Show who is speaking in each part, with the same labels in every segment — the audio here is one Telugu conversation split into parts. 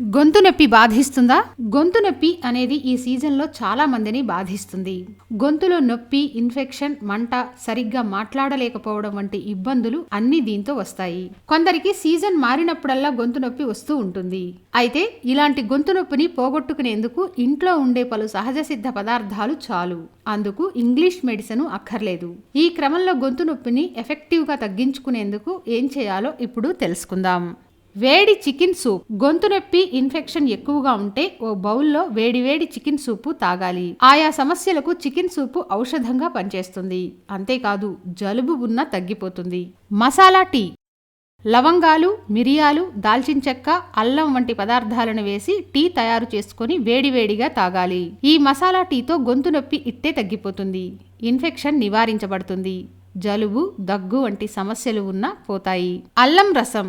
Speaker 1: గొంతు నొప్పి బాధిస్తుందా? గొంతు నొప్పి అనేది ఈ సీజన్లో చాలా మందిని బాధిస్తుంది. గొంతులో నొప్పి ఇన్ఫెక్షన్ మంట సరిగ్గా మాట్లాడలేకపోవడం వంటి ఇబ్బందులు అన్ని దీంతో వస్తాయి. కొందరికి సీజన్ మారినప్పుడల్లా గొంతు నొప్పి వస్తూ ఉంటుంది. అయితే ఇలాంటి గొంతు నొప్పిని పోగొట్టుకునేందుకు ఇంట్లో ఉండే పలు సహజ సిద్ధ పదార్థాలు చాలు. అందుకు ఇంగ్లీష్ మెడిసిన్ అక్కర్లేదు. ఈ క్రమంలో గొంతు నొప్పిని ఎఫెక్టివ్గా తగ్గించుకునేందుకు ఏం చేయాలో ఇప్పుడు తెలుసుకుందాం. వేడి చికెన్ సూప్. గొంతు నొప్పి ఇన్ఫెక్షన్ ఎక్కువగా ఉంటే ఓ బౌల్లో వేడి వేడి చికెన్ సూపు తాగాలి. ఆయా సమస్యలకు చికెన్ సూపు ఔషధంగా పనిచేస్తుంది. అంతేకాదు జలుబు ఉన్న తగ్గిపోతుంది. మసాలా టీ. లవంగాలు మిరియాలు దాల్చిన చెక్క అల్లం వంటి పదార్థాలను వేసి టీ తయారు చేసుకొని వేడివేడిగా తాగాలి. ఈ మసాలా టీతో గొంతు నొప్పి ఇట్టే తగ్గిపోతుంది. ఇన్ఫెక్షన్ నివారించబడుతుంది. జలుబు దగ్గు వంటి సమస్యలు ఉన్నా పోతాయి. అల్లం రసం.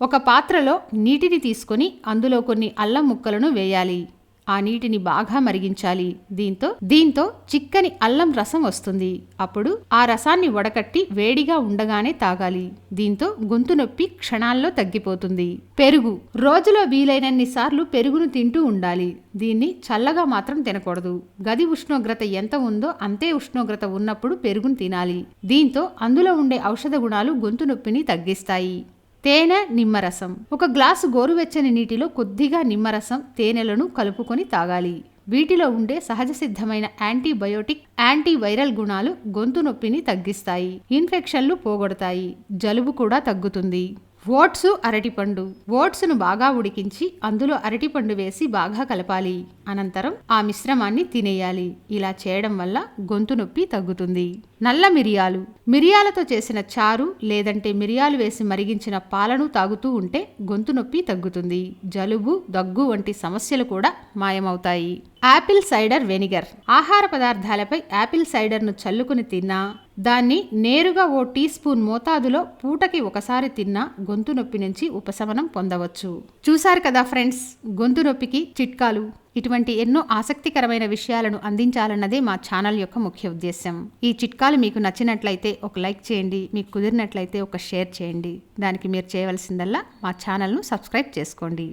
Speaker 1: ఒక పాత్రలో నీటిని తీసుకొని అందులో కొన్ని అల్లం ముక్కలను వేయాలి. ఆ నీటిని బాగా మరిగించాలి. దీంతో దీంతో చిక్కని అల్లం రసం వస్తుంది. అప్పుడు ఆ రసాన్ని వడకట్టి వేడిగా ఉండగానే తాగాలి. దీంతో గొంతు నొప్పి క్షణాల్లో తగ్గిపోతుంది. పెరుగు. రోజులో వీలైనన్ని సార్లు పెరుగును తింటూ ఉండాలి. దీన్ని చల్లగా మాత్రం తినకూడదు. గది ఉష్ణోగ్రత ఎంత ఉందో అంతే ఉష్ణోగ్రత ఉన్నప్పుడు పెరుగును తినాలి. దీంతో అందులో ఉండే ఔషధ గుణాలు గొంతు నొప్పిని తగ్గిస్తాయి. తేనె నిమ్మరసం. ఒక గ్లాసు గోరువెచ్చని నీటిలో కొద్దిగా నిమ్మరసం తేనెలను కలుపుకొని తాగాలి. వీటిలో ఉండే సహజ సిద్ధమైన యాంటీబయోటిక్ యాంటీవైరల్ గుణాలు గొంతు నొప్పిని తగ్గిస్తాయి. ఇన్ఫెక్షన్లు పోగొడతాయి. జలుబు కూడా తగ్గుతుంది. ఓట్స్ అరటిపండు. ఓట్స్ను బాగా ఉడికించి అందులో అరటిపండు వేసి బాగా కలపాలి. అనంతరం ఆ మిశ్రమాన్ని తినేయాలి. ఇలా చేయడం వల్ల గొంతు నొప్పి తగ్గుతుంది. నల్ల మిరియాలు. మిరియాలతో చేసిన చారు లేదంటే మిరియాలు వేసి మరిగించిన పాలను తాగుతూ ఉంటే గొంతు నొప్పి తగ్గుతుంది. జలుబు దగ్గు వంటి సమస్యలు కూడా మాయమవుతాయి. Apple cider vinegar. ఆహార పదార్థాలపై యాపిల్ సైడర్ను చల్లుకుని తిన్నా దాన్ని నేరుగా ఓ టీ స్పూన్ మోతాదులో పూటకి ఒకసారి తిన్నా గొంతు నొప్పి నుంచి ఉపశమనం పొందవచ్చు. చూశారు కదా ఫ్రెండ్స్ గొంతు నొప్పికి చిట్కాలు. ఇటువంటి ఎన్నో ఆసక్తికరమైన విషయాలను అందించాలన్నదే మా ఛానల్ యొక్క ముఖ్య ఉద్దేశం ఈ చిట్కాలు మీకు నచ్చినట్లయితే ఒక లైక్ చేయండి మీకు కుదిరినట్లయితే ఒక షేర్ చేయండి. దానికి మీరు చేయవలసిందల్లా మా ఛానల్ను సబ్స్క్రైబ్ చేసుకోండి.